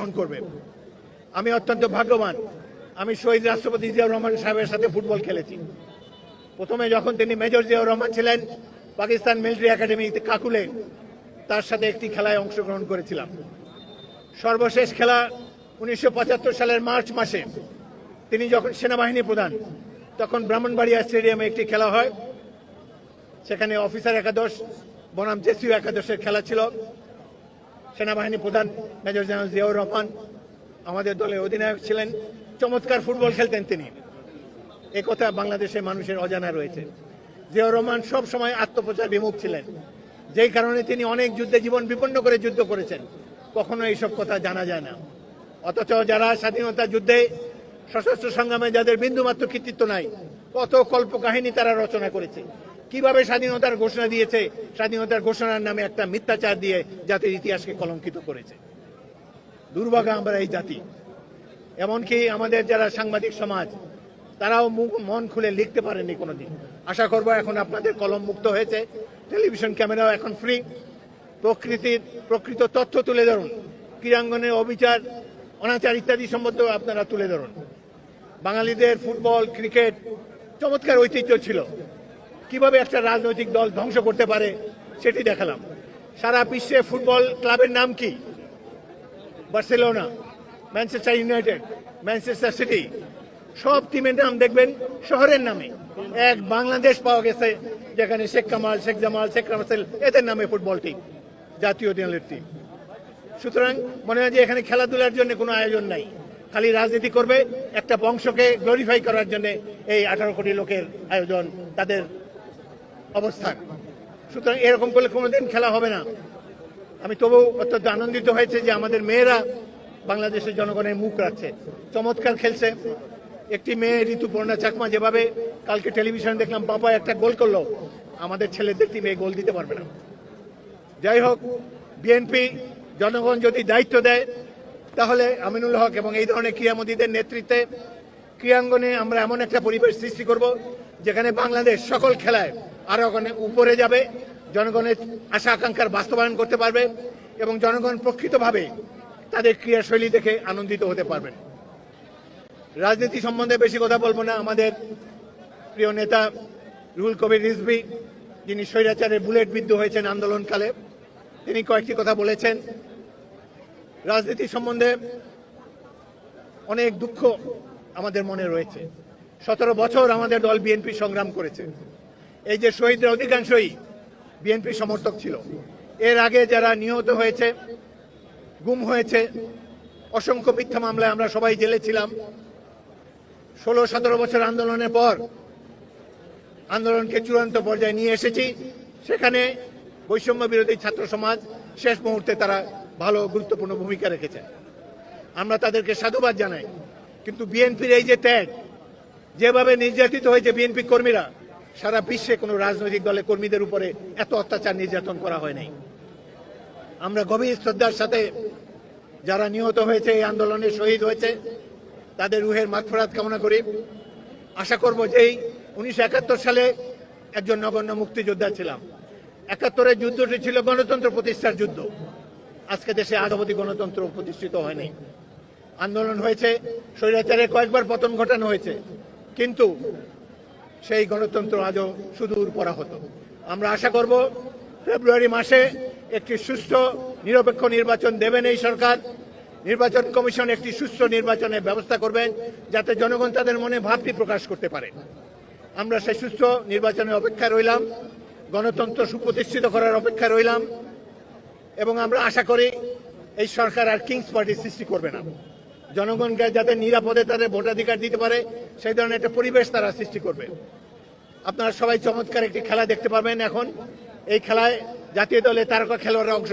অংশগ্রহণ করবে। আমি অত্যন্ত ভাগ্যবান। আমি শহীদ রাষ্ট্রপতি জিয়াউর রহমান সাহেবের সাথে ফুটবল খেলেছি। প্রথমে যখন তিনি মেজর জিয়াউর রহমান ছিলেন, পাকিস্তান মিলিটারি একাডেমিতে কাকুলে তার সাথে একটি খেলায় অংশগ্রহণ করেছিলাম। সর্বশেষ খেলা উনিশশো পঁচাত্তর সালের মার্চ মাসে। তিনি যখন সেনাবাহিনী প্রধান, তখন ব্রাহ্মণবাড়িয়া স্টেডিয়ামে একটি খেলা হয়। সেখানে অফিসার একাদশ, বনাম জেসিও একাদশের খেলা ছিল। সেনাবাহিনী প্রধান মেজর জেনারেল জিয়াউর রহমান, আমাদের দলের অধিনায়ক ছিলেন, চমৎকার ফুটবল খেলতেন তিনি। এ কথা বাংলাদেশের মানুষের অজানা রয়েছে। জিয়াউর রহমান সব সময় আত্মপ্রচার বিমুখ ছিলেন। যেই কারণে তিনি অনেক যুদ্ধে জীবন বিপন্ন করে যুদ্ধ করেছেন। কখনো এইসব কথা জানা যায় না। অথচ যারা স্বাধীনতা যুদ্ধে সশস্ত্র সংগ্রামে যাদের বিন্দুমাত্র কৃতিত্ব নাই কত কল্প কাহিনী তারা রচনা করেছে। কীভাবে স্বাধীনতার ঘোষণা দিয়েছে, স্বাধীনতার ঘোষণার নামে একটা মিথ্যাচার দিয়ে জাতির ইতিহাসকে কলঙ্কিত করেছে। দুর্ভাগা আমরা এই জাতি। এমনকি আমাদের যারা সাংবাদিক সমাজ, তারাও মুখ, মন খুলে লিখতে পারেনি কোনোদিন। আশা করব এখন আপনাদের কলম মুক্ত হয়েছে। টেলিভিশন ক্যামেরাও এখন ফ্রি। প্রকৃতির, প্রকৃত তথ্য তুলে ধরুন। ক্রীড়াঙ্গনের অবিচার, অনাচার ইত্যাদি সম্বন্ধেও আপনারা তুলে ধরুন। বাঙালিদের ফুটবল, ক্রিকেট চমৎকার ঐতিহ্য ছিল। কীভাবে একটা রাজনৈতিক দল ধ্বংস করতে পারে, সেটি দেখালাম। সারা বিশ্বে ফুটবল ক্লাবের নাম কি? Barcelona, Manchester United, Manchester City. সব টিমের নাম দেখবেন শহরের নামে। এক বাংলাদেশ পাওয়া গেছে, যেখানে শেখ কামাল, শেখ জামাল, শেখ রাসেল, এদের নামে ফুটবল টিম জাতীয় দলের টিম সুতরাং মনে হয় যে এখানে খেলাধুলার জন্য কোনো আয়োজন নাই। খালি রাজনীতি করবে, একটা বংশকে গ্লোরিফাই করার জন্য এই আঠারো কোটি লোকের আয়োজন, তাদের অবস্থান। সুতরাং এরকম করলে কোনোদিন খেলা হবে না। আমি তবু অত্যন্ত আনন্দিত হয়েছে যে আমাদের মেয়েরা বাংলাদেশের জনগণের মুখ রাখছে। চমৎকার খেলছে। একটি মেয়ে ঋতুপর্ণা চাকমা যেভাবে কালকে টেলিভিশন দেখলাম, বাবা, একটা গোল করল। আমাদের ছেলেদের টিমে এই গোল দিতে পারবে না। যাই হোক, বিএনপি, জনগণ যদি দায়িত্ব দেয় তাহলে আমিনুল হক এবং এই ধরনের ক্রীড়ামোদীদের নেতৃত্বে ক্রীড়াঙ্গনে আমরা এমন একটা পরিবেশ সৃষ্টি করব, যেখানে বাংলাদেশ সকল খেলায় আরও ওখানে উপরে যাবে, জনগণের আশা আকাঙ্ক্ষার বাস্তবায়ন করতে পারবে এবং জনগণ প্রকৃতভাবে তাদের ক্রীড়াশৈলী দেখে আনন্দিত হতে পারবেন রাজনীতি সম্বন্ধে বেশি কথা বলব না। আমাদের প্রিয় নেতা রুহুল কবির রিজভি, যিনি স্বৈরাচারের বুলেট বিদ্ধ হয়েছেন আন্দোলনকালে, তিনি কয়েকটি কথা বলেছেন। রাজনীতি সম্বন্ধে অনেক দুঃখ আমাদের মনে রয়েছে। সতেরো বছর আমাদের দল বিএনপি সংগ্রাম করেছে। এই যে শহীদদের অধিকাংশই বিএনপি সমর্থক ছিল। এর আগে যারা নিহত হয়েছে, গুম হয়েছে, অসংখ্য মিথ্যা মামলায় আমরা সবাই জেলে ছিলাম। ষোলো, সতেরো বছর আন্দোলনের পর আন্দোলনকে চূড়ান্ত পর্যায়ে নিয়ে এসেছি। সেখানে বৈষম্য বিরোধী ছাত্র সমাজ শেষ মুহূর্তে তারা ভালো গুরুত্বপূর্ণ ভূমিকা রেখেছে। আমরা তাদেরকে সাধুবাদ জানাই। কিন্তু বিএনপির এই যে ত্যাগ, যেভাবে নির্যাতিত হয়েছে বিএনপি কর্মীরা, সারা বিশ্বে কোনো রাজনৈতিক দলে কর্মীদের উপরে এত অত্যাচার নির্যাতন করা হয় নাই। আমরা গভীর শ্রদ্ধার সাথে যারা নিহত হয়েছে, এই আন্দোলনে শহীদ হয়েছে, তাদের রুহের মাগফরাত কামনা করি। আশা করব যেই উনিশশো একাত্তর সালে একজন নগণ্য মুক্তিযোদ্ধা ছিলাম। একাত্তরের যুদ্ধটি ছিল গণতন্ত্র প্রতিষ্ঠার যুদ্ধ। আজকে দেশে আধাবতী গণতন্ত্র প্রতিষ্ঠিত হয়নি। আন্দোলন হয়েছে স্বৈরাচারে কয়েকবার পতন ঘটানো হয়েছে। কিন্তু সেই গণতন্ত্র আজও সুদূর পরা হতো আমরা আশা করব, ফেব্রুয়ারি মাসে একটি সুষ্ঠু নিরপেক্ষ নির্বাচন দেবেন এই সরকার। নির্বাচন কমিশন একটি সুষ্ঠু নির্বাচনের ব্যবস্থা করবেন, যাতে জনগণ তাদের মনে ভাবটি প্রকাশ করতে পারে। আমরা সেই সুষ্ঠু নির্বাচনের অপেক্ষায় রইলাম। গণতন্ত্র সুপ্রতিষ্ঠিত করার অপেক্ষা রইলাম এবং আমরা আশা করি এই সরকার আর কিংস পার্টি সৃষ্টি করবে না। জনগণকে যাতে নিরাপদে তাদের ভোটাধিকার দিতে পারে, সেই ধরনের একটা পরিবেশ তারা সৃষ্টি করবে। আপনারা সবাই চমৎকার একটি খেলা দেখতে পাবেন এখন। এই খেলায় জাতীয় দলে তারকা খেলোয়াড়রা অংশ